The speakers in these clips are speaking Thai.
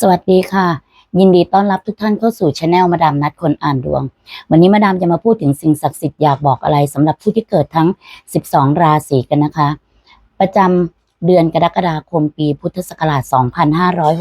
สวัสดีค่ะ ยินดีต้อนรับทุกท่านเข้าสู่ช anel มาดามนัดคนอ่านดวง วันนี้มาดามจะมาพูดถึงสิ่งศักดิ์สิทธิ์อยากบอกอะไรสำหรับผู้ที่เกิดทั้ง 12 ราศีกันนะคะ ประจำเดือนกรกฎาคมปีพุทธศักราช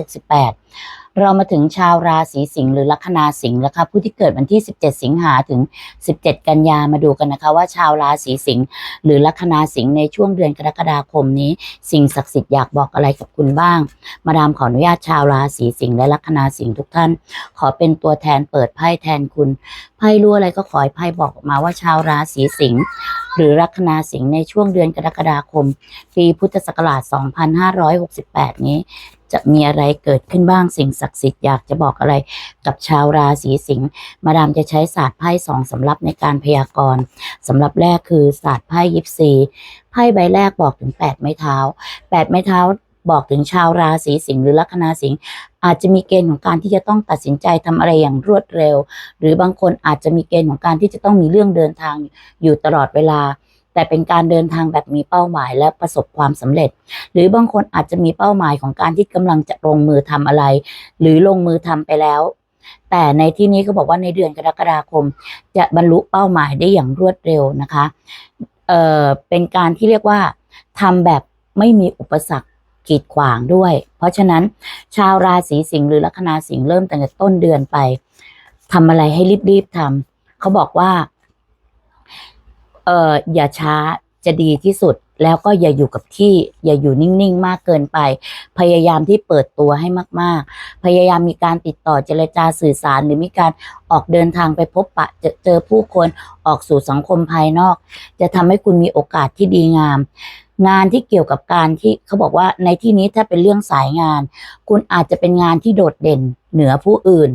2568 เรามาถึงชาวราศีสิงห์หรือลัคนาสิงห์แล้วค่ะผู้ที่เกิดวันที่ 17 สิงหาถึง 17 กันยามาดูกันนะคะว่าชาวราศีสิงห์หรือลัคนาสิงห์ในช่วงเดือนกรกฎาคมนี้ สิ่งศักดิ์สิทธิ์อยากบอกอะไรกับคุณบ้าง มาดามขออนุญาตชาวราศีสิงห์และลัคนาสิงห์ทุกท่าน ขอเป็นตัวแทนเปิดไพ่แทนคุณไพ่รู้อะไรก็ขอให้ไพ่บอกมาว่าชาวราศีสิงห์หรือลัคนาสิงห์ในช่วงเดือนกรกฎาคม ปีพุทธศักราช 2568 นี้ จะมีอะไรเกิดขึ้นบ้างสิ่งศักดิ์สิทธิ์อยากจะบอกอะไรกับชาวราศีสิงห์มาดามจะใช้ศาสตร์ไพ่สองสำรับในการพยากรณ์สำหรับแรกคือศาสตร์ไพ่ยิปซีไพ่ใบแรกบอกถึง8ไม้เท้า8ไม้เท้าบอกถึงชาวราศีสิงห์หรือลัคนาสิงห์อาจจะมีเกณฑ์ของการที่จะต้องตัดสินใจทำอะไรอย่างรวดเร็ว หรือบางคนอาจจะมีเกณฑ์ของการที่จะต้องมีเรื่องเดินทางอยู่ตลอดเวลา แต่เป็นการเดินทางแบบมีเป้าหมายและประสบความสำเร็จ หรือบางคนอาจจะมีเป้าหมายของการที่กำลังจะลงมือทำอะไร หรือลงมือทำไปแล้ว แต่ในที่นี้เขาบอกว่าในเดือนกรกฎาคม จะบรรลุเป้าหมายได้อย่างรวดเร็วนะคะเอ่อเป็นการที่เรียกว่าทำแบบไม่มีอุปสรรคกีดขวางด้วย เพราะฉะนั้นชาวราศีสิงห์หรือลัคนาสิงห์เริ่มตั้งแต่ต้นเดือนไปทำอะไรให้รีบๆทำเขาบอกว่า อออย่าช้าจะดีที่สุดแล้วก็อย่าอยู่กับที่ อย่าอยู่นิ่งๆ มากเกินไป พยายามที่เปิดตัวให้มาก ๆ พยายามมีการติดต่อเจรจาสื่อสารหรือมีการออกเดินทางไปพบปะเจอเจอผู้คนออกสู่สังคมภายนอก จะทำให้คุณมีโอกาสที่ดีงาม งานที่เกี่ยวกับการที่เขาบอกว่าในที่นี้ถ้าเป็นเรื่องสายงาน คุณอาจจะเป็นงานที่โดดเด่นเหนือผู้อื่น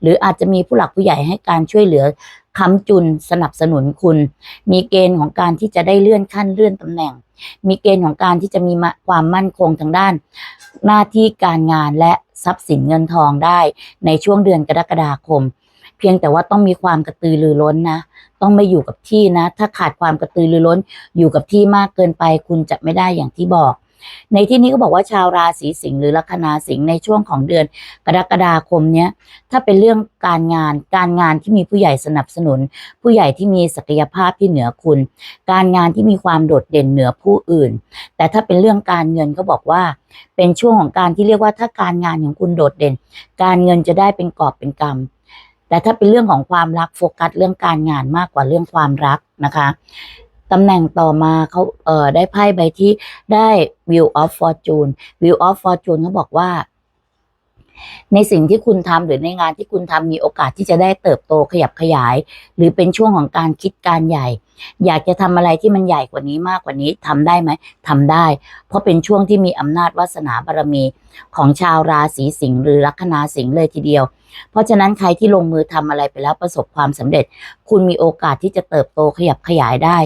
หรืออาจจะมีผู้หลักผู้ใหญ่ให้การช่วยเหลือ ค้ำจุนสนับสนุนคุณ มีเกณฑ์ของการที่จะได้เลื่อนขั้นเลื่อนตำแหน่ง มีเกณฑ์ของการที่จะมีความมั่นคงทางด้าน หน้าที่การงานและทรัพย์สินเงินทองได้ในช่วงเดือนกรกฎาคม เพียงแต่ว่าต้องมีความกระตือรือร้นนะ ต้องไม่อยู่กับที่นะ ถ้าขาดความกระตือรือร้น อยู่กับที่มากเกินไป คุณจะไม่ได้อย่างที่บอก ในที่นี้ก็บอกว่าชาวราศีสิงห์หรือลัคนาสิงห์ในช่วงของเดือนกรกฎาคมเนี้ยถ้าเป็นเรื่องการงานการงานที่มีผู้ใหญ่สนับสนุน ผู้ใหญ่ที่มีศักยภาพที่เหนือคุณ การงานที่มีความโดดเด่นเหนือผู้อื่น แต่ถ้าเป็นเรื่องการเงินก็บอกว่า เป็นช่วงของการที่เรียกว่าถ้าการงานของคุณโดดเด่น การเงินจะได้เป็นกอบเป็นกำแต่ถ้าเป็นเรื่องของความรักโฟกัสเรื่องการงานมากกว่าเรื่องความรักนะคะ ตำแหน่งต่อมาเขาเอ่อได้ไพ่ใบที่ได้ Wheel of Fortune Wheel of Fortune เขาบอกว่า ในสิ่งที่คุณทำหรือในงานที่คุณทำมีโอกาสที่จะได้เติบโตขยับขยาย หรือเป็นช่วงของการคิดการใหญ่ อยากจะทำอะไรที่มันใหญ่กว่านี้มากกว่านี้ทำได้ไหมทำได้ เพราะเป็นช่วงที่มีอำนาจวาสนาบารมีของชาวราศีสิงห์หรือลัคนาสิงห์เลยทีเดียวเพราะฉะนั้นใครที่ลงมือทำอะไรไปแล้วประสบความสำเร็จ คุณมีโอกาสที่จะเติบโตขยับขยายได้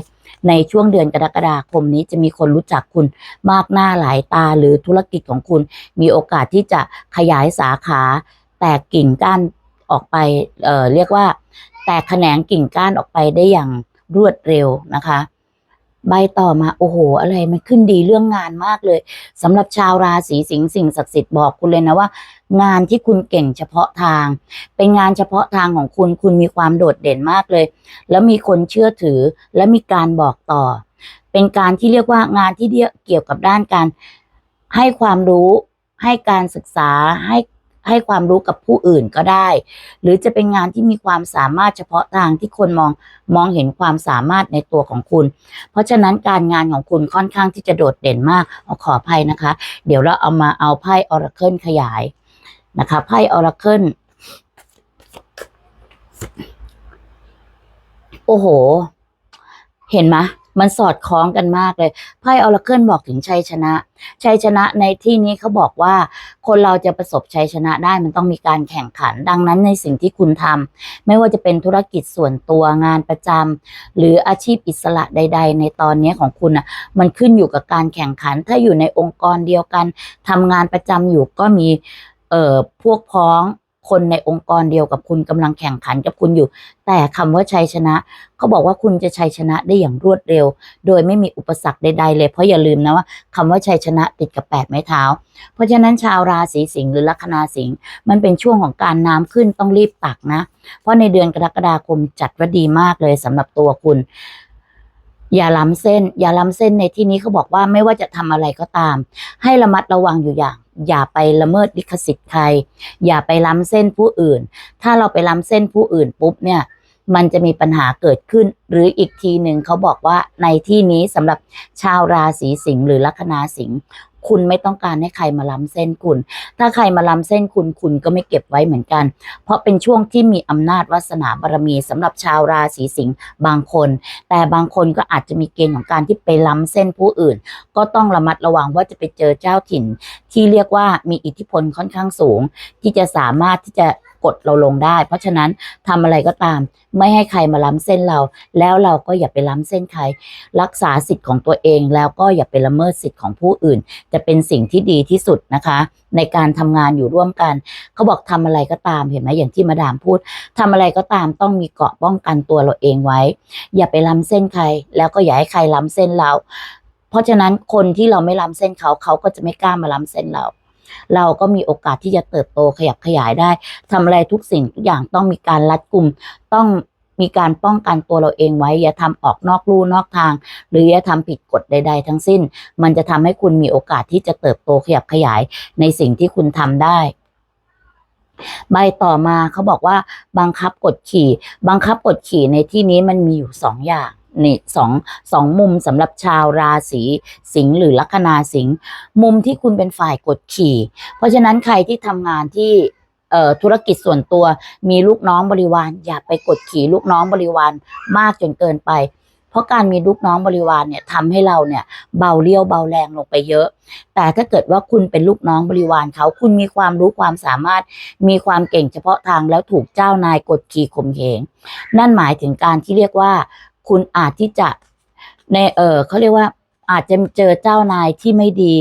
ในช่วงเดือนกรกฎาคมนี้จะมีคนรู้จักคุณมากหน้าหลายตาหรือธุรกิจของคุณ มีโอกาสที่จะขยายสาขา แตกกิ่งก้านออกไปเอ่อเรียกว่า แตกแขนงกิ่งก้านออกไปได้อย่างรวดเร็วนะคะ ใบต่อมาโอ้โห อะไรมันขึ้นดีเรื่องงานมากเลยสำหรับชาวราศีสิงห์สิ่งศักดิ์สิทธิ์บอกคุณเลยนะว่า งานที่คุณเก่งเฉพาะทาง เป็นงานเฉพาะทางของคุณคุณมีความโดดเด่นมากเลย แล้วมีคนเชื่อถือและมีการบอกต่อ เป็นการที่เรียกว่างานที่เกี่ยวกับด้านการให้ความรู้ ให้การศึกษาให้ ให้ความรู้กับผู้อื่นก็ได้ หรือจะเป็นงานที่มีความสามารถเฉพาะทางที่คนมองมองเห็นความสามารถในตัวของคุณ เพราะฉะนั้นการงานของคุณค่อนข้างที่จะโดดเด่นมากเอาขออภัยนะคะ เดี๋ยวเราเอามาเอาไพ่ออราเคิลขยายนะคะไพ่ออราเคิลโอ้โห เห็นไหม มันสอดคล้องกันมากเลยไพ่ออราเคิลบอกถึงชัยชนะ ชัยชนะในที่นี้เขาบอกว่า คนเราจะประสบชัยชนะได้มันต้องมีการแข่งขัน ดังนั้นในสิ่งที่คุณทำไม่ว่าจะเป็นธุรกิจส่วนตัวงานประจำหรืออาชีพอิสระใด ๆ ในตอนนี้ของคุณอะมันขึ้นอยู่กับการแข่งขัน ถ้าอยู่ในองค์กรเดียวกันทำงานประจำอยู่ก็มีเอ่อพวกพ้อง คนในองค์กรเดียวกับคุณกำลังแข่งขันกับคุณอยู่ แต่คำว่าชัยชนะเขาบอกว่าคุณจะชัยชนะได้อย่างรวดเร็ว โดยไม่มีอุปสรรคใดๆเลย เพราะอย่าลืมนะว่าคำว่าชัยชนะติดกับแปดไม้เท้า เพราะฉะนั้นชาวราศีสิงห์หรือลัคนาสิงห์มันเป็นช่วงของการน้ำขึ้นต้องรีบตักนะ เพราะในเดือนกรกฎาคมจัดว่าดีมากเลยสำหรับตัวคุณอย่าล้ำเส้น อย่าล้ำเส้นในที่นี้เขาบอกว่าไม่ว่าจะทำอะไรก็ตาม ให้ระมัดระวังอยู่อย่าง อย่าไปละเมิดลิขสิทธิ์ใคร อย่าไปล้ำเส้นผู้อื่น ถ้าเราไปล้ำเส้นผู้อื่นปุ๊บเนี่ย มันจะมีปัญหาเกิดขึ้น หรืออีกทีหนึ่งเขาบอกว่าในที่นี้สำหรับชาวราศีสิงห์หรือลัคนาสิงห์ คุณไม่ต้องการให้ใครมาล้ำเส้นคุณ ถ้าใครมาล้ำเส้นคุณคุณก็ไม่เก็บไว้เหมือนกัน เพราะเป็นช่วงที่มีอำนาจวาสนาบารมีสำหรับชาวราศีสิงห์บางคน แต่บางคนก็อาจจะมีเกณฑ์ของการที่ไปล้ำเส้นผู้อื่น ก็ต้องระมัดระวังว่าจะไปเจอเจ้าถิ่น ที่เรียกว่ามีอิทธิพลค่อนข้างสูง ที่จะสามารถที่จะ กดเราลงได้ เพราะฉะนั้นทำอะไรก็ตาม ไม่ให้ใครมาล้ำเส้นเรา แล้วเราก็อย่าไปล้ำเส้นใคร รักษาสิทธิ์ของตัวเองแล้วก็อย่าไปละเมิดสิทธิ์ของผู้อื่น จะเป็นสิ่งที่ดีที่สุดนะคะ ในการทำงานอยู่ร่วมกัน เขาบอกทำอะไรก็ตามเห็นไหมอย่างที่มาดามพูดทำอะไรก็ตามต้องมีเกราะป้องกันตัวเราเองไว้ อย่าไปล้ำเส้นใคร แล้วก็อย่าให้ใครล้ำเส้นเรา เพราะฉะนั้นคนที่เราไม่ล้ำเส้นเขาเขาก็จะไม่กล้ามาล้ำเส้นเรา เราก็มีโอกาสที่จะเติบโตขยับขยายได้ทำอะไรทุกสิ่งทุกอย่างต้องมีการรัดกุมต้องมีการป้องกันตัวเราเองไว้ อย่าทำออกนอกลู่นอกทาง หรืออย่าทำผิดกฎใด ๆ ทั้งสิ้น มันจะทำให้คุณมีโอกาสที่จะเติบโตขยับขยายในสิ่งที่คุณทำได้ใบต่อมาเขาบอกว่าบังคับกดขี่ บังคับกดขี่ในที่นี้มันมีอยู่สองอย่าง นี่สองสองมุมสำหรับชาวราศีสิงห์หรือลัคนาสิงห์มุมที่คุณเป็นฝ่ายกดขี่ เพราะฉะนั้นใครที่ทำงานที่ธุรกิจส่วนตัวมีลูกน้องบริวาร อย่าไปกดขี่ลูกน้องบริวารมากจนเกินไป เพราะการมีลูกน้องบริวารเนี่ยทำให้เราเนี่ยเบาเลี้ยวเบาแรงลงไปเยอะ แต่ถ้าเกิดว่าคุณเป็นลูกน้องบริวารเขาคุณมีความรู้ความสามารถ มีความเก่งเฉพาะทางแล้วถูกเจ้านายกดขี่ข่มเหงนั่นหมายถึงการที่เรียกว่า คุณอาจที่จะในเออเขาเรียกว่าอาจจะเจอเจ้านายที่ไม่ดี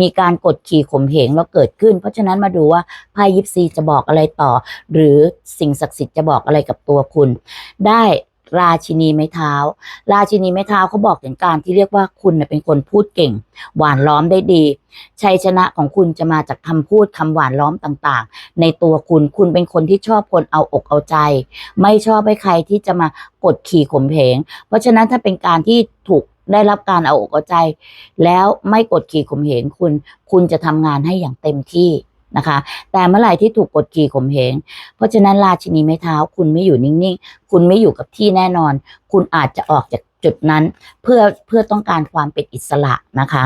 มีการกดขี่ข่มเหงแล้วเกิดขึ้น เพราะฉะนั้นมาดูว่าไพ่ยิปซีจะบอกอะไรต่อ หรือสิ่งศักดิ์สิทธิ์จะบอกอะไรกับตัวคุณ ได้ ราชินีไม้เท้า ราชินีไม้เท้าเขาบอกถึงการที่เรียกว่าคุณเป็นคนพูดเก่ง หวานล้อมได้ดี ชัยชนะของคุณจะมาจากคำพูดคำหวานล้อมต่างๆ ในตัวคุณคุณเป็นคนที่ชอบคนเอาอกเอาใจ ไม่ชอบให้ใครที่จะมากดขี่ข่มเหงเพราะฉะนั้นถ้าเป็นการที่ถูกได้รับการเอาอกเอาใจ แล้วไม่กดขี่ข่มเหงคุณ คุณจะทำงานให้อย่างเต็มที่ นะคะ แต่เมื่อไหร่ที่ถูกกดขี่ข่มเหง เพราะฉะนั้นราชินีไม้เท้าคุณไม่อยู่นิ่งๆ คุณไม่อยู่กับที่แน่นอน คุณอาจจะออกจากจุดนั้น เพื่อเพื่อต้องการความเป็นอิสระนะคะ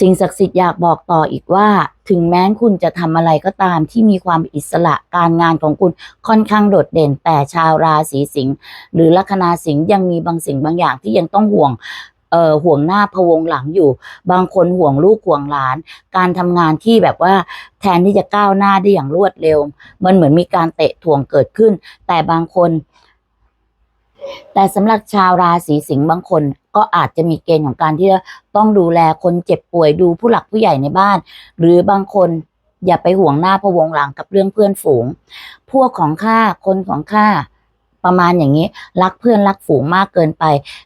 สิ่งศักดิ์สิทธิ์อยากบอกต่ออีกว่า ถึงแม้คุณจะทำอะไรก็ตามที่มีความอิสระการงานของคุณค่อนข้างโดดเด่น แต่ชาวราศีสิงห์หรือลัคนาสิงห์ยังมีบางสิ่งบางอย่างที่ยังต้องห่วง เอ่อห่วงหน้าพะวงหลังอยู่ บางคนห่วงลูกห่วงหลาน การทำงานที่แบบว่าแทนที่จะก้าวหน้าได้อย่างรวดเร็ว มันเหมือนมีการเตะถ่วงเกิดขึ้น แต่บางคน แต่สำหรับชาวราศีสิงห์บางคนก็อาจจะมีเกณฑ์ของการที่จะต้องดูแลคนเจ็บป่วยดูผู้หลักผู้ใหญ่ในบ้าน หรือบางคนอย่าไปห่วงหน้าพะวงหลังกับเรื่องเพื่อนฝูง พวกของข้าคนของข้า ประมาณอย่างนี้ รักเพื่อนรักฝูงมากเกินไป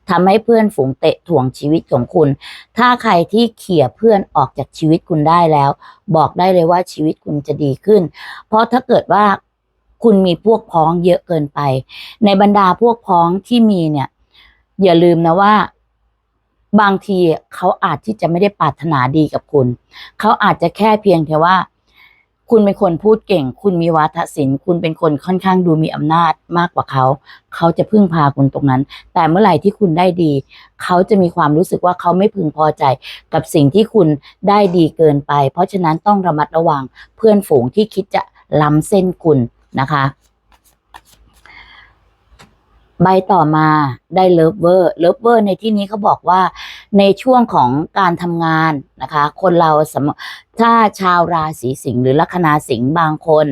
ทำให้เพื่อนฝูงเตะถ่วงชีวิตของคุณ ถ้าใครที่เขี่ยเพื่อนออกจากชีวิตคุณได้แล้ว บอกได้เลยว่าชีวิตคุณจะดีขึ้น เพราะถ้าเกิดว่าคุณมีพวกพ้องเยอะเกินไป ในบรรดาพวกพ้องที่มีเนี่ย อย่าลืมนะว่าบางทีเขาอาจที่จะไม่ได้ปรารถนาดีกับคุณ เขาอาจจะแค่เพียงแค่ว่า คุณเป็นคนพูดเก่ง คุณมีวาทศิลป์คุณเป็นคนค่อนข้างดูมีอำนาจมากกว่าเขา เขาจะพึ่งพาคุณตรงนั้น แต่เมื่อไหร่ที่คุณได้ดี เขาจะมีความรู้สึกว่าเขาไม่พึงพอใจกับสิ่งที่คุณได้ดีเกินไป เพราะฉะนั้นต้องระมัดระวังเพื่อนฝูงที่คิดจะล้ำเส้นคุณนะคะใบต่อมาได้เลิฟเวอร์ เลิฟเวอร์ในที่นี้เขาบอกว่า ในช่วงของการทำงานนะคะ คนเราสำถ้าชาวราศีสิงห์หรือลัคนาสิงห์บางคน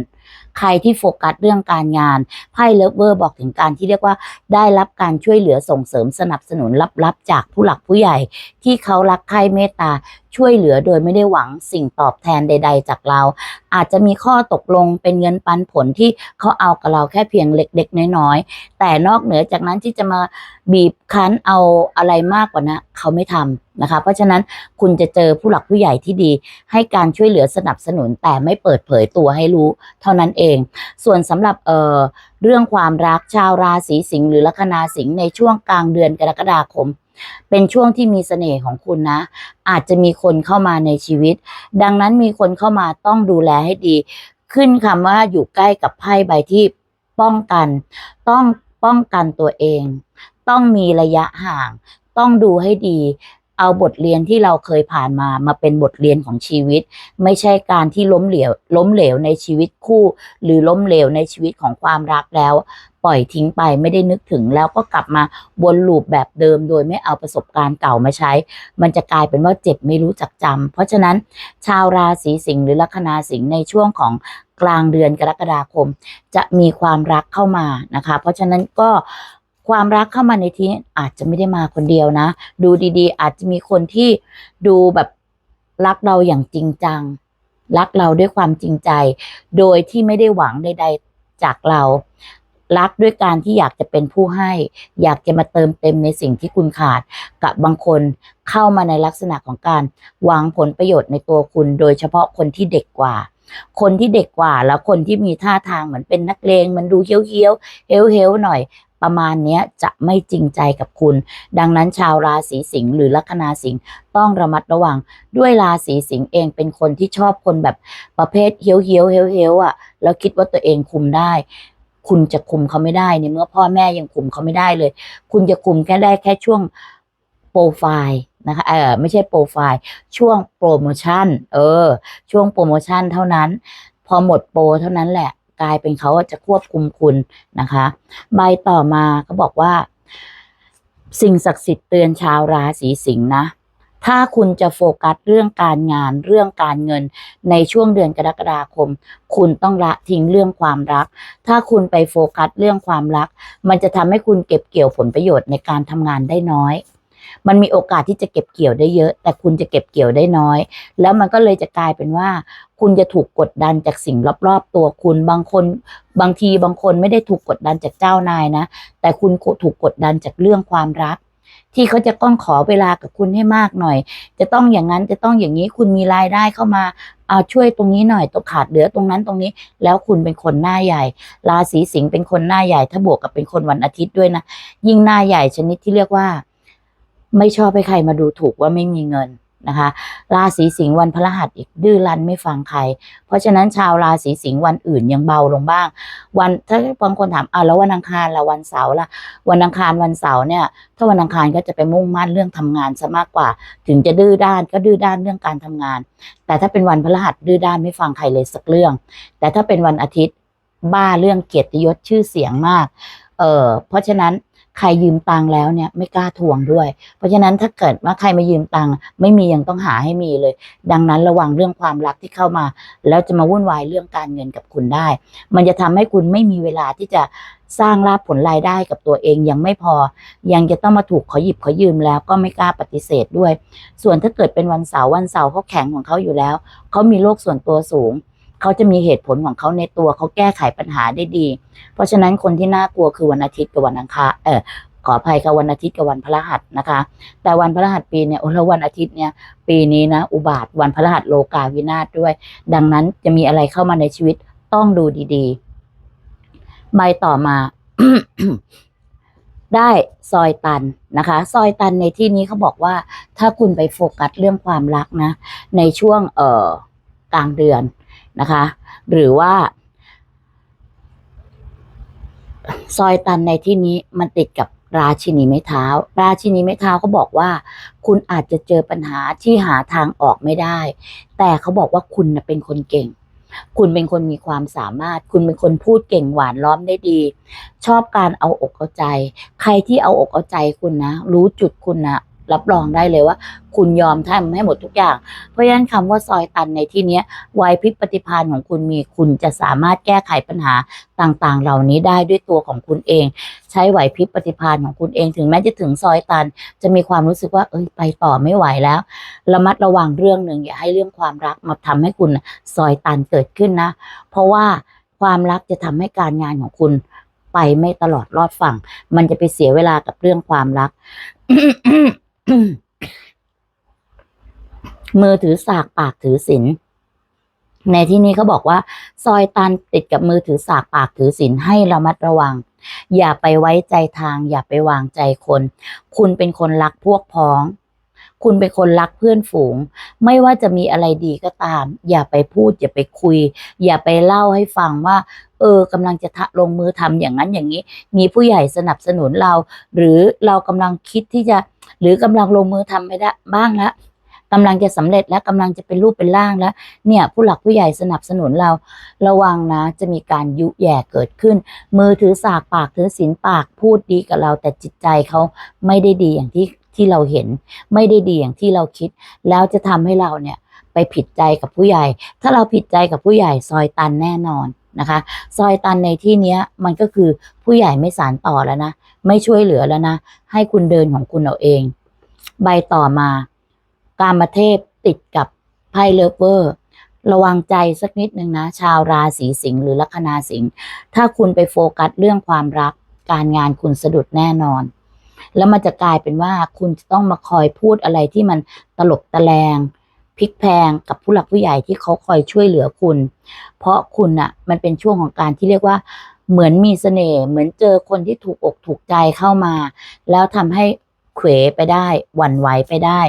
ใครที่โฟกัสเรื่องการงานไพ่เลิฟเวอร์บอกถึงการที่เรียกว่าได้รับการช่วยเหลือส่งเสริมสนับสนุนรับๆจากผู้หลักผู้ใหญ่ ที่เขารักใคร่เมตตา ช่วยเหลือโดยไม่ได้หวังสิ่งตอบแทนใด ๆ จากเรา อาจจะมีข้อตกลงเป็นเงินปันผลที่เขาเอากับเราแค่เพียงเล็กๆน้อยๆแต่นอกเหนือจากนั้นที่จะมาบีบคั้นเอาอะไรมากกว่านะเขาไม่ทำนะคะ เพราะฉะนั้นคุณจะเจอผู้หลักผู้ใหญ่ที่ดี ให้การช่วยเหลือสนับสนุนแต่ไม่เปิดเผยตัวให้รู้เท่านั้นเอง ส่วนสำหรับเอ่อเรื่องความรักชาวราศีสิงห์หรือลัคนาสิงห์ในช่วงกลางเดือนกรกฎาคม เป็นช่วงที่มีเสน่ห์ของคุณนะ อาจจะมีคนเข้ามาในชีวิต ดังนั้นมีคนเข้ามาต้องดูแลให้ดี ขึ้นคำว่าอยู่ใกล้กับไพ่ใบที่ป้องกัน ต้องป้องกันตัวเอง ต้องมีระยะห่าง ต้องดูให้ดีเอาบทเรียนที่เราเคยผ่านมามาเป็นบทเรียนของชีวิต ไม่ใช่การที่ล้มเหลวล้มเหลวในชีวิตคู่ หรือล้มเหลวในชีวิตของความรักแล้ว ปล่อยทิ้งไปไม่ได้นึกถึงแล้วก็กลับมาวนลูปแบบเดิม โดยไม่เอาประสบการณ์เก่ามาใช้ มันจะกลายเป็นว่าเจ็บไม่รู้จักจำเพราะฉะนั้นชาวราศีสิงห์หรือลัคนาสิงห์ในช่วงของกลางเดือนกรกฎาคม จะมีความรักเข้ามานะคะ เพราะฉะนั้นก็ความรักเข้ามาในที่นี้อาจจะไม่ได้มาคนเดียวนะ ดูดีๆ อาจจะมีคนที่ดูแบบรักเราอย่างจริงจัง รักเราด้วยความจริงใจ โดยที่ไม่ได้หวังใด ๆ จากเรา รักด้วยการที่อยากจะเป็นผู้ให้ อยากจะมาเติมเต็มในสิ่งที่คุณขาด กับบางคนเข้ามาในลักษณะของการหวังผลประโยชน์ในตัวคุณ โดยเฉพาะคนที่เด็กกว่า คนที่เด็กกว่า แล้วคนที่มีท่าทางเหมือนเป็นนักเลงมันดูเฮี้ยวเฮี้ยวๆเฮลเฮลหน่อยประมาณนี้จะไม่จริงใจกับคุณ ดังนั้นชาวราศีสิงห์หรือลัคนาสิงห์ต้องระมัดระวัง ด้วยราศีสิงห์เองเป็นคนที่ชอบคนแบบประเภทเฮี้ยวเฮี้ยวเฮลเฮลอะแล้วคิดว่าตัวเองคุมได้ คุณจะคุมเขาไม่ได้ในเมื่อพ่อแม่ยังคุมเขาไม่ได้เลย คุณจะคุมแค่ได้แค่ช่วงโปรไฟล์นะคะเออไม่ใช่โปรไฟล์ ช่วงโปรโมชั่น เออ ช่วงโปรโมชั่นเท่านั้น พอหมดโปรเท่านั้นแหละ กลายเป็นเขาจะควบคุมคุณนะคะ ใบต่อมาเขาบอกว่า สิ่งศักดิ์สิทธิ์เตือนชาวราศีสิงห์นะ ถ้าคุณจะโฟกัสเรื่องการงานเรื่องการเงิน ในช่วงเดือนกรกฎาคม คุณต้องละทิ้งเรื่องความรัก ถ้าคุณไปโฟกัสเรื่องความรัก มันจะทำให้คุณเก็บเกี่ยวผลประโยชน์ในการทำงานได้น้อย มันมีโอกาสที่จะเก็บเกี่ยวได้เยอะ แต่คุณจะเก็บเกี่ยวได้น้อย แล้วมันก็เลยจะกลายเป็นว่า คุณจะถูกกดดันจากสิ่งรอบๆ ตัวคุณบางคนบางทีบางคนไม่ได้ถูกกดดันจากเจ้านายนะ แต่คุณถูกกดดันจากเรื่องความรัก ที่เขาจะต้องขอเวลากับคุณให้มากหน่อย จะต้องอย่างนั้นจะต้องอย่างนี้คุณมีรายได้เข้ามาเอาช่วยตรงนี้หน่อยต้องขาดเหลือตรงนั้นตรงนี้ แล้วคุณเป็นคนหน้าใหญ่ ราศีสิงห์เป็นคนหน้าใหญ่ ถ้าบวกกับเป็นคนวันอาทิตย์ด้วยนะยิ่งหน้าใหญ่ชนิดที่เรียกว่า ไม่ชอบให้ใครมาดูถูกว่าไม่มีเงิน นะคะราศีสิงห์วันพฤหัสอีกดื้อรั้นไม่ฟังใคร เพราะฉะนั้นชาวราศีสิงห์วันอื่นยังเบาลงบ้าง วันถ้าบางคนถามอ่าแล้ววันอังคารละวันเสาร์ละวันอังคารวันเสาร์เนี่ยถ้าวันอังคารก็จะไปมุ่งมั่นเรื่องทำงานซะมากกว่า ถึงจะดื้อด้านก็ดื้อด้านเรื่องการทำงาน แต่ถ้าเป็นวันพฤหัสดื้อด้านไม่ฟังใครเลยสักเรื่อง แต่ถ้าเป็นวันอาทิตย์บ้าเรื่องเกียรติยศชื่อเสียงมากเออเพราะฉะนั้น ใครยืมตังแล้วเนี่ยไม่กล้าทวงด้วย เพราะฉะนั้นถ้าเกิดว่าใครมายืมตังไม่มียังต้องหาให้มีเลย ดังนั้นระวังเรื่องความรักที่เข้ามา แล้วจะมาวุ่นวายเรื่องการเงินกับคุณได้ มันจะทำให้คุณไม่มีเวลาที่จะสร้างรากผลรายได้กับตัวเองยังไม่พอ ยังจะต้องมาถูกขอหยิบขอยืมแล้วก็ไม่กล้าปฏิเสธด้วย ส่วนถ้าเกิดเป็นวันเสาร์วันเสาร์เขาแข็งของเขาอยู่แล้วเขามีโลกส่วนตัวสูง เขาจะมีเหตุผลของเขาในตัวเขาแก้ไขปัญหาได้ดี เพราะฉะนั้นคนที่น่ากลัวคือวันอาทิตย์กับวันอังคารเออขออภัยค่ะวันอาทิตย์กับวันพฤหัสนะคะ แต่วันพฤหัสปีเนี่ยโอ้แล้ววันอาทิตย์เนี่ยปีนี้นะอุบาทวันพฤหัสโลกาวินาศด้วย ดังนั้นจะมีอะไรเข้ามาในชีวิตต้องดูดีๆใบต่อมาได้ซอยตันนะคะ ซอยตันในที่นี้เขาบอกว่าถ้าคุณไปโฟกัสเรื่องความรักนะ ในช่วงเอ่อกลางเดือน นะคะ หรือว่า ซอยตันในที่นี้มันติดกับราชินีไม้เท้า ราชินีไม้เท้าเขาบอกว่า คุณอาจจะเจอปัญหาที่หาทางออกไม่ได้ แต่เขาบอกว่าคุณเป็นคนเก่ง คุณเป็นคนมีความสามารถ คุณเป็นคนพูดเก่งหวานล้อมได้ดี ชอบการเอาอกเอาใจ ใครที่เอาอกเอาใจคุณนะ รู้จุดคุณนะ รับรองได้เลยว่า คุณยอมทำให้หมดทุกอย่าง เพราะฉะนั้นคำว่าซอยตันในที่นี้วัยพริบปฏิภาณของคุณมีคุณจะสามารถแก้ไขปัญหาต่างๆ เหล่านี้ได้ด้วยตัวของคุณเอง ใช้ไหวพริบปฏิภาณของคุณเองถึงแม้จะถึงซอยตัน จะมีความรู้สึกว่าเอ้ยไปต่อไม่ไหวแล้ว ระมัดระวังเรื่องหนึ่งอย่าให้เรื่องความรักมาทำให้คุณซอยตันเกิดขึ้นนะ เพราะว่าความรักจะทำให้การงานของคุณไปไม่ตลอดรอดฝั่ง มันจะไปเสียเวลากับเรื่องความรัก มือถือสากปากถือศีลในที่นี้เขาบอกว่า ซอยตันติดกับมือถือสากปากถือศีลให้ระมัดระวัง อย่าไปไว้ใจทาง อย่าไปวางใจคน คุณเป็นคนรักพวกพ้อง คุณเป็นคนรักเพื่อนฝูง ไม่ว่าจะมีอะไรดีก็ตาม อย่าไปพูด อย่าไปคุย อย่าไปเล่าให้ฟังว่า เออกำลังจะทะลงมือทำอย่างนั้นอย่างนี้ มีผู้ใหญ่สนับสนุนเรา หรือเรากำลังคิดที่จะ หรือกำลังลงมือทำไปได้บ้างล้วกำลังจะสำเร็จแล้วกำลังจะเป็นรูปเป็นร่างแล้ว เนี่ย ผู้หลักผู้ใหญ่สนับสนุนเรา ระวังนะ จะมีการยุแย่เกิดขึ้น มือถือสากปากถือศีลปากพูดดีกับเรา แต่จิตใจเขาไม่ได้ดีอย่างที่ที่เราเห็น ไม่ได้ดีอย่างที่เราคิด แล้วจะทำให้เราเนี่ยไปผิดใจกับผู้ใหญ่ ถ้าเราผิดใจกับผู้ใหญ่ซอยตันแน่นอน นะคะ ซอยตันในที่เนี้ยมันก็คือผู้ใหญ่ไม่สานต่อแล้วนะ ไม่ช่วยเหลือแล้วนะ ให้คุณเดินของคุณเอาเอง ใบต่อมา การมาเทพติดกับไพ่เลิฟเวอร์ ระวังใจสักนิดนึงนะ ชาวราศีสิงห์หรือลัคนาสิงห์ถ้าคุณไปโฟกัสเรื่องความรัก การงานคุณสะดุดแน่นอน แล้วมันจะกลายเป็นว่าคุณจะต้องมาคอยพูดอะไรที่มันตลบตะแลง ลิกแพงกับผู้หลักผู้ใหญ่ที่เขาคอยช่วยเหลือคุณ เพราะคุณอะมันเป็นช่วงของการที่เรียกว่าเหมือนมีเสน่ห์เหมือนเจอคนที่ถูกอกถูกใจเข้ามา แล้วทำให้เขวไปได้หวั่นไหวไปได้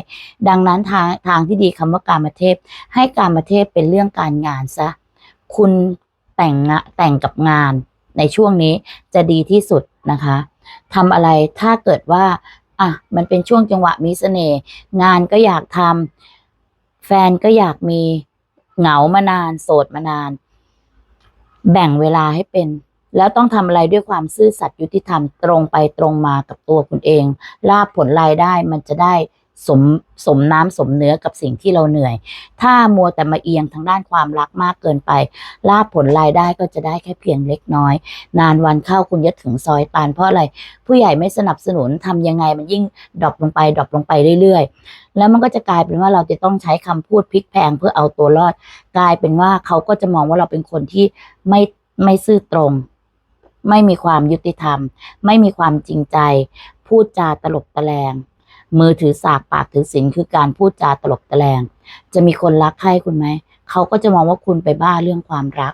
ดังนั้นทางทางที่ดีคำว่าการมาเทพ ให้การมาเทพเป็นเรื่องการงานซะคุณแต่งงะแต่งกับงานในช่วงนี้จะดีที่สุดนะคะทำอะไรถ้าเกิดว่าอะมันเป็นช่วงจังหวะมีเสน่ห์งานก็อยากทำ แฟนก็อยากมีเหงามานาน โสดมานาน แบ่งเวลาให้เป็น แล้วต้องทำอะไรด้วยความซื่อสัตย์ยุติธรรมตรงไปตรงมากับตัวคุณเอง ลาบผลรายได้มันจะได้ สมสมน้ำสมเนื้อกับสิ่งที่เราเหนื่อย ถ้ามัวแต่มาเอียงทางด้านความรักมากเกินไป ลาบผลรายได้ก็จะได้แค่เพียงเล็กน้อย นานวันเข้าคุณจะถึงซอยตันเพราะอะไร ผู้ใหญ่ไม่สนับสนุนทำยังไงมันยิ่งดรอปลงไปดรอปลงไปเรื่อยๆ แล้วมันก็จะกลายเป็นว่าเราจะต้องใช้คำพูดพลิกแพงเพื่อเอาตัวรอด กลายเป็นว่าเขาก็จะมองว่าเราเป็นคนที่ไม่ไม่ซื่อตรง ไม่มีความยุติธรรม ไม่มีความจริงใจ พูดจาตลบตะแลง มือถือสากปากถือศีลคือการพูดจาตลบตะแลง จะมีคนรักใครคุณไหม เขาก็จะมองว่าคุณไปบ้าเรื่องความรัก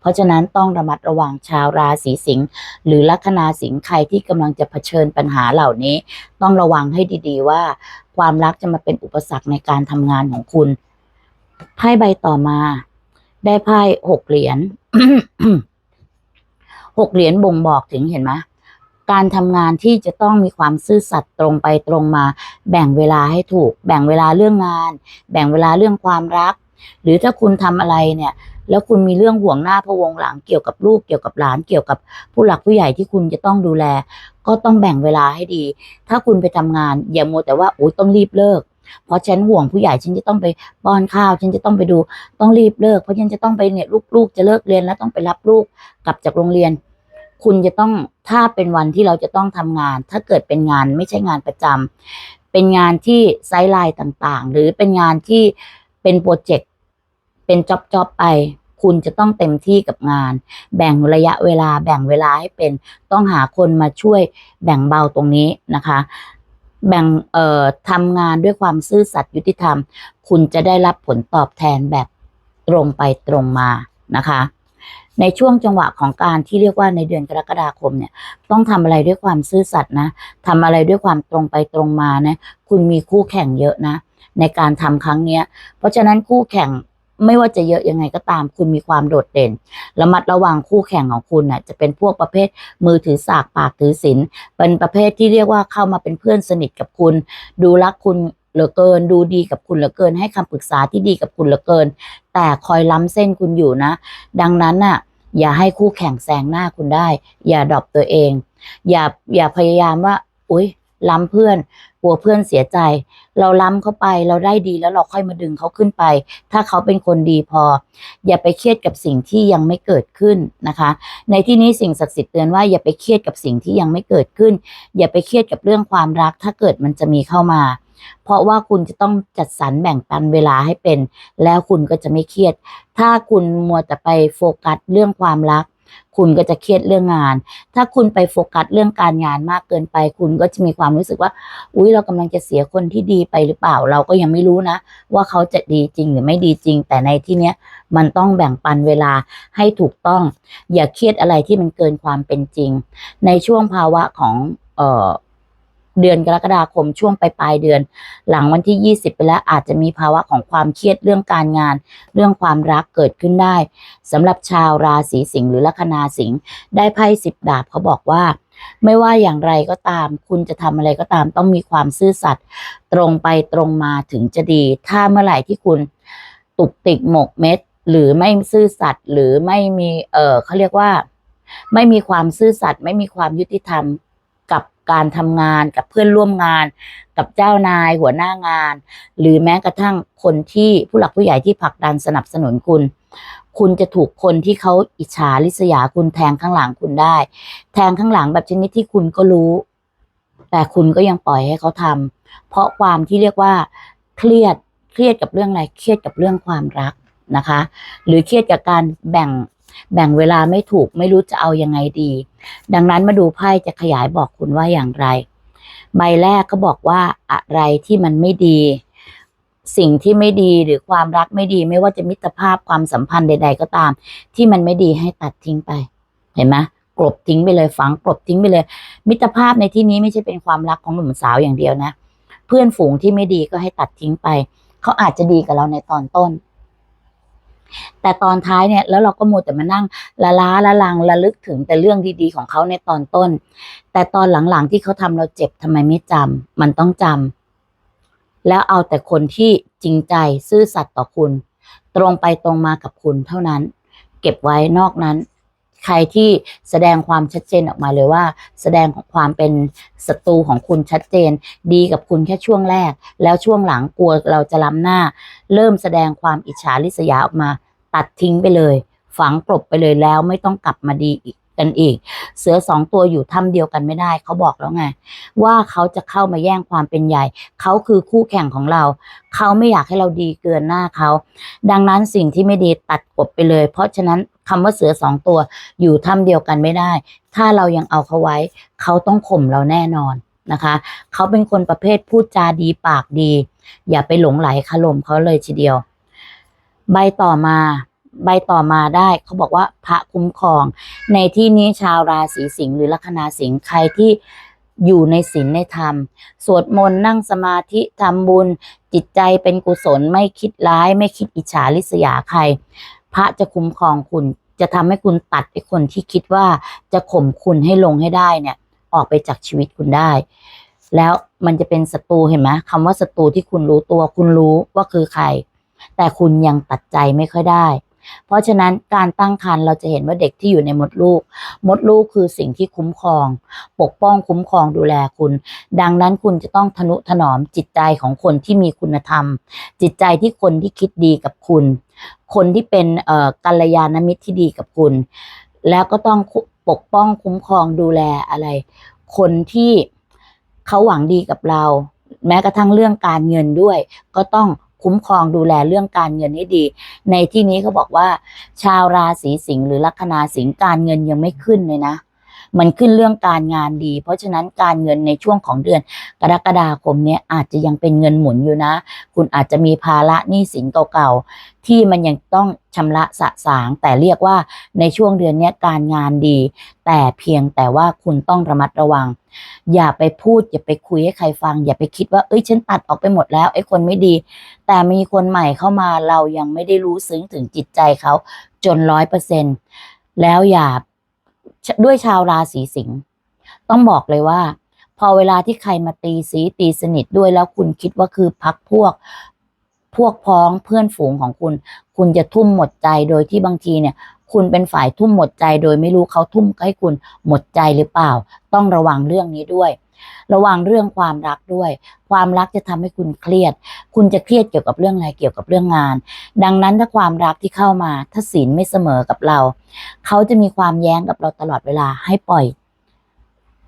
เพราะฉะนั้นต้องระมัดระวังชาวราศีสิงห์หรือลัคนาสิงห์ใครที่กำลังจะเผชิญปัญหาเหล่านี้ ต้องระวังให้ดีๆว่า ความรักจะมาเป็นอุปสรรคในการทำงานของคุณไพ่ใบต่อมา ได้ไพ่หกเหรียญหกเหรียญบ่งบอกถึงเห็นไหม การทำงานที่จะต้องมีความซื่อสัตย์ตรงไปตรงมา แบ่งเวลาให้ถูก แบ่งเวลาเรื่องงาน แบ่งเวลาเรื่องความรัก หรือถ้าคุณทำอะไรเนี่ย แล้วคุณมีเรื่องห่วงหน้าพะวงหลังเกี่ยวกับลูกเกี่ยวกับหลานเกี่ยวกับผู้หลักผู้ใหญ่ที่คุณจะต้องดูแล ก็ต้องแบ่งเวลาให้ดี ถ้าคุณไปทำงาน อย่ามัวแต่ว่าโอ้ยต้องรีบเลิกเพราะฉันห่วงผู้ใหญ่ฉันจะต้องไปป้อนข้าว ฉันจะต้องไปดูต้องรีบเลิก เพราะฉันจะต้องไปเนี่ยลูกๆจะเลิกเรียนแล้วต้องไปรับลูกกลับจากโรงเรียน คุณจะต้องถ้าเป็นวันที่เราจะต้องทำงาน ถ้าเกิดเป็นงานไม่ใช่งานประจำเป็นงานที่ไซต์ไลน์ต่างๆ หรือเป็นงานที่เป็นโปรเจกต์เป็นจ็อบจอบๆไป คุณจะต้องเต็มที่กับงาน แบ่งระยะเวลาแบ่งเวลาให้เป็นต้องหาคนมาช่วยแบ่งเบาตรงนี้นะคะ แบ่งเอ่อทำงานด้วยความซื่อสัตย์ยุติธรรม คุณจะได้รับผลตอบแทนแบบตรงไปตรงมานะคะ ในช่วงจังหวะของการที่เรียกว่าในเดือนกรกฎาคมเนี่ยต้องทำอะไรด้วยความซื่อสัตย์นะทำอะไรด้วยความตรงไปตรงมานะคุณมีคู่แข่งเยอะนะ ในการทำครั้งเนี้ย เพราะฉะนั้นคู่แข่งไม่ว่าจะเยอะยังไงก็ตาม คุณมีความโดดเด่น ระมัดระวังคู่แข่งของคุณน่ะจะเป็นพวกประเภทมือถือสากปากถือศีลเป็นประเภทที่เรียกว่าเข้ามาเป็นเพื่อนสนิทกับคุณ ดูรักคุณเหลือเกิน ดูดีกับคุณเหลือเกิน ให้คำปรึกษาที่ดีกับคุณเหลือเกิน แต่คอยล้ำเส้นคุณอยู่นะ ดังนั้นน่ะ อย่าให้คู่แข่งแซงหน้าคุณได้ อย่าดรอปตัวเอง อย่าอย่าพยายามว่า อุ้ยล้ำเพื่อนกลัวเพื่อนเสียใจ เราล้ำเข้าไปเราได้ดีแล้วเราค่อยมาดึงเขาขึ้นไป ถ้าเขาเป็นคนดีพอ อย่าไปเครียดกับสิ่งที่ยังไม่เกิดขึ้นนะคะ ในที่นี้สิ่งศักดิ์สิทธิ์เตือนว่าอย่าไปเครียดกับสิ่งที่ยังไม่เกิดขึ้น อย่าไปเครียดกับเรื่องความรัก ถ้าเกิดมันจะมีเข้ามา เพราะว่าคุณจะต้องจัดสรรแบ่งปันเวลาให้เป็น แล้วคุณก็จะไม่เครียด ถ้าคุณมัวแต่ไปโฟกัสเรื่องความรัก คุณก็จะเครียดเรื่องงาน ถ้าคุณไปโฟกัสเรื่องการงานมากเกินไป คุณก็จะมีความรู้สึกว่า อุ๊ย เรากำลังจะเสียคนที่ดีไปหรือเปล่า เราก็ยังไม่รู้นะ ว่าเขาจะดีจริงหรือไม่ดีจริง แต่ในที่เนี้ยมันต้องแบ่งปันเวลาให้ถูกต้อง อย่าเครียดอะไรที่มันเกินความเป็นจริง ในช่วงภาวะของเอ่อ เดือนกรกฎาคมช่วงปลายปลายเดือน หลังวันที่ 20 ไปแล้วอาจจะมีภาวะของความเครียดเรื่องการงาน เรื่องความรักเกิดขึ้นได้สำหรับชาวราศีสิงห์หรือลัคนาสิงห์ได้ไพ่สิบดาบเขาบอกว่าไม่ว่าอย่างไรก็ตาม คุณจะทำอะไรก็ตาม ต้องมีความซื่อสัตย์ตรงไปตรงมาถึงจะดี ถ้าเมื่อไหร่ที่คุณตุกติกหมกเม็ด หรือไม่ซื่อสัตย์หรือไม่มีเออเขาเรียกว่า ไม่มีความซื่อสัตย์ไม่มีความยุติธรรม การทำงานกับเพื่อนร่วมงาน กับเจ้านายหัวหน้างาน หรือแม้กระทั่งคนที่ผู้หลักผู้ใหญ่ที่ผลักดันสนับสนุนคุณ คุณจะถูกคนที่เขาอิจฉาริษยาคุณแทงข้างหลังคุณได้ แทงข้างหลังแบบชนิดที่คุณก็รู้ แต่คุณก็ยังปล่อยให้เขาทำเพราะความที่เรียกว่า เครียดเครียดกับเรื่องอะไรเครียดกับเรื่องความรักนะคะ หรือเครียดกับการแบ่ง แบ่งเวลาไม่ถูกไม่รู้จะเอายังไงดี ดังนั้นมาดูไพ่จะขยายบอกคุณว่าอย่างไร ใบแรกก็บอกว่าอะไรที่มันไม่ดี สิ่งที่ไม่ดีหรือความรักไม่ดี ไม่ว่าจะมิตรภาพความสัมพันธ์ใด ๆ ก็ตาม ที่มันไม่ดีให้ตัดทิ้งไป เห็นไหมกลบทิ้งไปเลยฝังกลบทิ้งไปเลย มิตรภาพในที่นี้ไม่ใช่เป็นความรักของหนุ่มสาวอย่างเดียวนะ เพื่อนฝูงที่ไม่ดีก็ให้ตัดทิ้งไป เขาอาจจะดีกับเราในตอนต้น แต่ตอนท้ายเนี่ยแล้วเราก็มัวแต่มานั่งละล้าละลังระลึกถึงแต่เรื่องดีๆของเขาในตอนต้น แต่ตอนหลังๆที่เขาทำเราเจ็บทำไมไม่จำมันต้องจำแล้วเอาแต่คนที่จริงใจซื่อสัตย์ต่อคุณ ตรงไปตรงมากับคุณเท่านั้น เก็บไว้นอกนั้น ใครที่แสดงความชัดเจนออกมาเลยว่า แสดงของความเป็นศัตรูของคุณชัดเจน ดีกับคุณแค่ช่วงแรก แล้วช่วงหลังกลัวเราจะล้ำหน้า เริ่มแสดงความอิจฉาริษยาออกมา ตัดทิ้งไปเลย ฝังกลบไปเลยแล้วไม่ต้องกลับมาดีอีกกันอีก เสือสองตัวอยู่ถ้ำเดียวกันไม่ได้ เขาบอกแล้วไง ว่าเขาจะเข้ามาแย่งความเป็นใหญ่ เขาคือคู่แข่งของเรา เขาไม่อยากให้เราดีเกินหน้าเขา ดังนั้นสิ่งที่ไม่ดีตัดกบไปเลย เพราะฉะนั้น คำว่าเสือสองตัว อยู่ถ้ำเดียวกันไม่ได้ ถ้าเรายังเอาเขาไว้ เขาต้องข่มเราแน่นอนนะคะ เขาเป็นคนประเภทพูดจาดีปากดี อย่าไปหลงไหลคารมเขาเลยทีเดียว ใบต่อมาใบต่อมาได้เขาบอกว่าพระคุ้มครอง ในที่นี้ชาวราศีสิงห์หรือลัคนาสิงห์ใครที่อยู่ในศีลในธรรม สวดมนต์นั่งสมาธิทำบุญ จิตใจเป็นกุศลไม่คิดร้าย ไม่คิดอิจฉาริษยาใคร พระจะคุ้มครองคุณ จะทำให้คุณตัดไอ้คนที่คิดว่าจะข่มคุณให้ลงให้ได้เนี่ย ออกไปจากชีวิตคุณได้ แล้วมันจะเป็นศัตรูเห็นไหมคำว่าศัตรูที่คุณรู้ตัว คุณรู้ว่าคือใคร แต่คุณยังตัดใจไม่ค่อยได้ เพราะฉะนั้นการตั้งครรภ์เราจะเห็นว่าเด็กที่อยู่ในมดลูก มดลูกคือสิ่งที่คุ้มครอง ปกป้องคุ้มครองดูแลคุณ ดังนั้นคุณจะต้องทนุถนอมจิตใจของคนที่มีคุณธรรม จิตใจที่คนที่คิดดีกับคุณ คนที่เป็นเอ่อกัลยาณมิตรที่ดีกับคุณ แล้วก็ต้องปกป้องคุ้มครองดูแลอะไร คนที่เขาหวังดีกับเรา แม้กระทั่งเรื่องการเงินด้วย ก็ต้องคุ้มครองดูแลเรื่องการเงินให้ดี ในที่นี้เขาบอกว่า ชาวราศีสิงห์หรือลัคนาสิงห์การเงินยังไม่ขึ้นเลยนะ มันขึ้นเรื่องการงานดี เพราะฉะนั้นการเงินในช่วงของเดือน กรกฎาคมเนี้ยอาจจะยังเป็นเงินหมุนอยู่นะ คุณอาจจะมีภาระหนี้สินเก่าๆ ที่มันยังต้องชำระสะสาง แต่เรียกว่าในช่วงเดือนนี้การงานดี แต่เพียงแต่ว่าคุณต้องระมัดระวัง อย่าไปพูด อย่าไปคุยให้ใครฟัง อย่าไปคิดว่าเอ้ยฉันตัดออกไปหมดแล้วไอ้คนไม่ดี แต่มีคนใหม่เข้ามาเรายังไม่ได้รู้ซึ้งถึงจิตใจเขาจนร้อยเปอร์เซ็นแล้วอย่า ด้วยชาวราศีสิงห์ต้องบอกเลยว่า พอเวลาที่ใครมาตีสีตีสนิทด้วยแล้วคุณคิดว่าคือพักพวกพวกพ้องเพื่อนฝูงของคุณ คุณจะทุ่มหมดใจโดยที่บางทีเนี่ย คุณเป็นฝ่ายทุ่มหมดใจโดยไม่รู้เขาทุ่มให้คุณหมดใจหรือเปล่า ต้องระวังเรื่องนี้ด้วย ระวังเรื่องความรักด้วย ความรักจะทำให้คุณเครียด คุณจะเครียดเกี่ยวกับเรื่องอะไรเกี่ยวกับเรื่องงาน ดังนั้นถ้าความรักที่เข้ามาถ้าศีลไม่เสมอกับเรา เขาจะมีความแย้งกับเราตลอดเวลาให้ปล่อย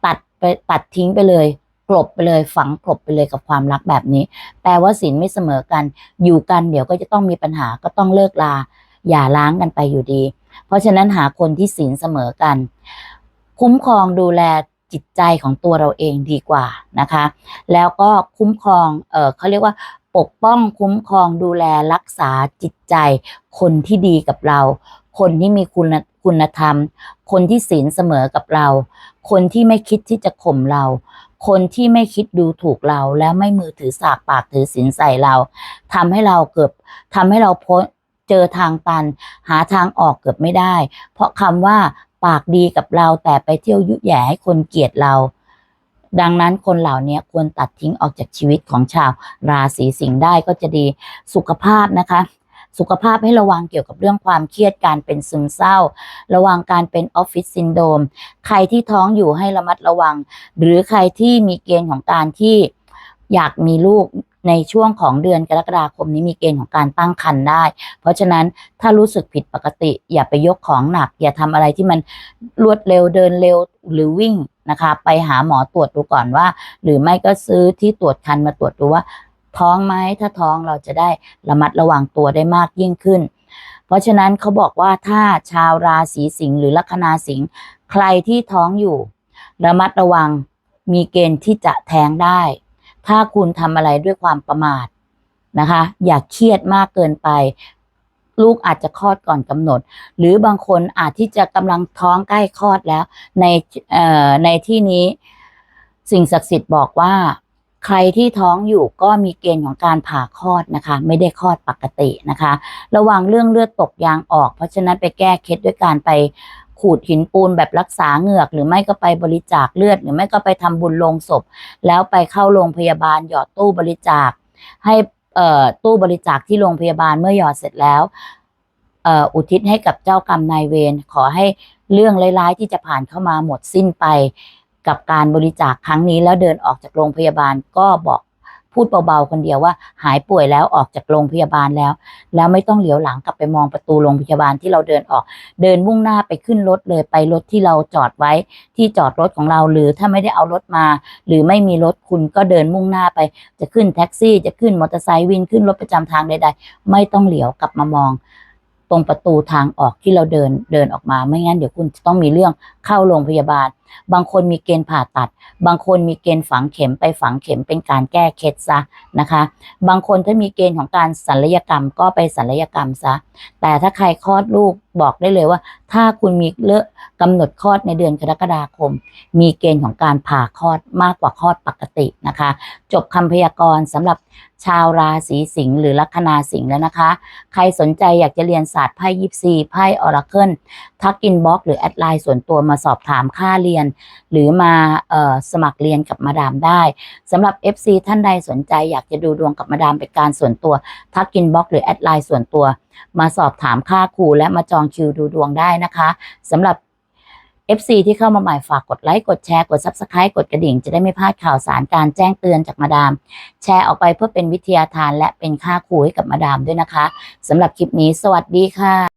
ตัดไปตัดทิ้งไปเลยกลบไปเลยฝังกลบไปเลยกับความรักแบบนี้ แปลว่าศีลไม่เสมอกัน อยู่กันเดี๋ยวก็จะต้องมีปัญหาก็ต้องเลิกลาอย่าล้างกันไปอยู่ดี เพราะฉะนั้นหาคนที่ศีลเสมอกัน คุ้มครองดูแล จิตใจของตัวเราเองดีกว่านะคะ แล้วก็คุ้มครองเออเขาเรียกว่าปกป้องคุ้มครองดูแลรักษาจิตใจ คนที่ดีกับเรา คนที่มีคุณคุณธรรม คนที่ศีลเสมอกับเรา คนที่ไม่คิดที่จะข่มเรา คนที่ไม่คิดดูถูกเราแล้วไม่มือถือสากปากถือศีลใส่เราทำให้เราเกือบทำให้เราพ้นเจอทางตันหาทางออกเกือบไม่ได้ เพราะคำว่า ปากดีกับเราแต่ไปเที่ยวยุแย่ให้คนเกลียดเรา ดังนั้นคนเหล่านี้ควรตัดทิ้งออกจากชีวิตของชาว ราศีสิงห์ได้ก็จะดีสุขภาพนะคะ สุขภาพให้ระวังเกี่ยวกับเรื่องความเครียดการเป็นซึมเศร้า ระวังการเป็นออฟฟิศซินโดมใครที่ท้องอยู่ให้ระมัดระวัง หรือใครที่มีเกณฑ์ของการที่อยากมีลูก ในช่วงของเดือนกรกฎาคมนี้มีเกณฑ์ของการตั้งครรภ์ได้ เพราะฉะนั้นถ้ารู้สึกผิดปกติ อย่าไปยกของหนัก อย่าทำอะไรที่มันรวดเร็วเดินเร็วหรือวิ่งนะคะ ไปหาหมอตรวจดูก่อนว่า หรือไม่ก็ซื้อที่ตรวจคันมาตรวจดูว่า ท้องไหมถ้าท้องเราจะได้ระมัดระวังตัวได้มากยิ่งขึ้น เพราะฉะนั้นเขาบอกว่าถ้าชาวราศีสิงห์หรือลัคนาสิงห์ใครที่ท้องอยู่ ระมัดระวังมีเกณฑ์ที่จะแท้งได้ ถ้าคุณทำอะไรด้วยความประมาทนะคะ อย่าเครียดมากเกินไป ลูกอาจจะคลอดก่อนกำหนด หรือบางคนอาจที่จะกำลังท้องใกล้คลอดแล้ว ในเอ่อในที่นี้ สิ่งศักดิ์สิทธิ์บอกว่า ใครที่ท้องอยู่ก็มีเกณฑ์ของการผ่าคลอดนะคะ ไม่ได้คลอดปกตินะคะ ระวังเรื่องเลือดตกยางออก เพราะฉะนั้นไปแก้เคล็ดด้วยการไป ขูดหินปูนแบบรักษาเหงือก หรือไม่ก็ไปบริจาคเลือด หรือไม่ก็ไปทำบุญโลงศพ แล้วไปเข้าโรงพยาบาลหยอดตู้บริจาค ให้ตู้บริจาคที่โรงพยาบาลเมื่อหยอดเสร็จแล้วอุทิศให้กับเจ้ากรรมนายเวรขอให้เรื่องร้ายๆ ที่จะผ่านเข้ามาหมดสิ้นไป กับการบริจาคครั้งนี้แล้วเดินออกจากโรงพยาบาลก็บอก พูดเบาๆคนเดียวว่า หายป่วยแล้วออกจากโรงพยาบาลแล้ว แล้วไม่ต้องเหลียวหลังกลับไปมองประตูโรงพยาบาลที่เราเดินออก เดินมุ่งหน้าไปขึ้นรถเลยไปรถที่เราจอดไว้ ที่จอดรถของเราหรือถ้าไม่ได้เอารถมา หรือไม่มีรถคุณก็เดินมุ่งหน้าไป จะขึ้นแท็กซี่ จะขึ้นมอเตอร์ไซค์วินขึ้นรถประจำทางใด ๆ ไม่ต้องเหลียวกลับมามองตรงประตูทางออกที่เราเดินเดินออกมาไม่งั้นเดี๋ยวคุณจะต้องมีเรื่องเข้าโรงพยาบาล บางคนมีเกณฑ์ผ่าตัด บางคนมีเกณฑ์ฝังเข็มไปฝังเข็มเป็นการแก้เคล็ดซะนะคะ บางคนถ้ามีเกณฑ์ของการศัลยกรรมก็ไปศัลยกรรมซะ แต่ถ้าใครคลอดลูกบอกได้เลยว่า ถ้าคุณมีเลือกกำหนดคลอดในเดือนกรกฎาคม มีเกณฑ์ของการผ่าคลอดมากกว่าคลอดปกตินะคะ จบคำพยากรณ์สำหรับชาวราศีสิงห์หรือลัคนาสิงห์แล้วนะคะ ใครสนใจอยากจะเรียนศาสตร์ไพ่ยิปซีไพ่ออราเคิลทักอินบ็อกหรือแอดไลน์ส่วนตัวมาสอบถามค่าเรียนหรือมาออสมัครเรียนกับมาดามได้สำหรับ FC ท่านใดสนใจอยากจะดูดวงกับมาดามเป็นการส่วนตัว ทักอินบล็อกหรือแอดไลน์ส่วนตัว มาสอบถามค่าครูและมาจองคิวดูดวงได้นะคะสำหรับ FC ที่เข้ามาใหม่ฝากกดไลค์ กดแชร์ กด Subscribe กดกระดิ่ง จะได้ไม่พลาดข่าวสารการแจ้งเตือนจากมาดาม แชร์ออกไปเพื่อเป็นวิทยาทานและเป็นค่าครูให้กับมาดามด้วยนะคะสำหรับคลิปนี้ สวัสดีค่ะ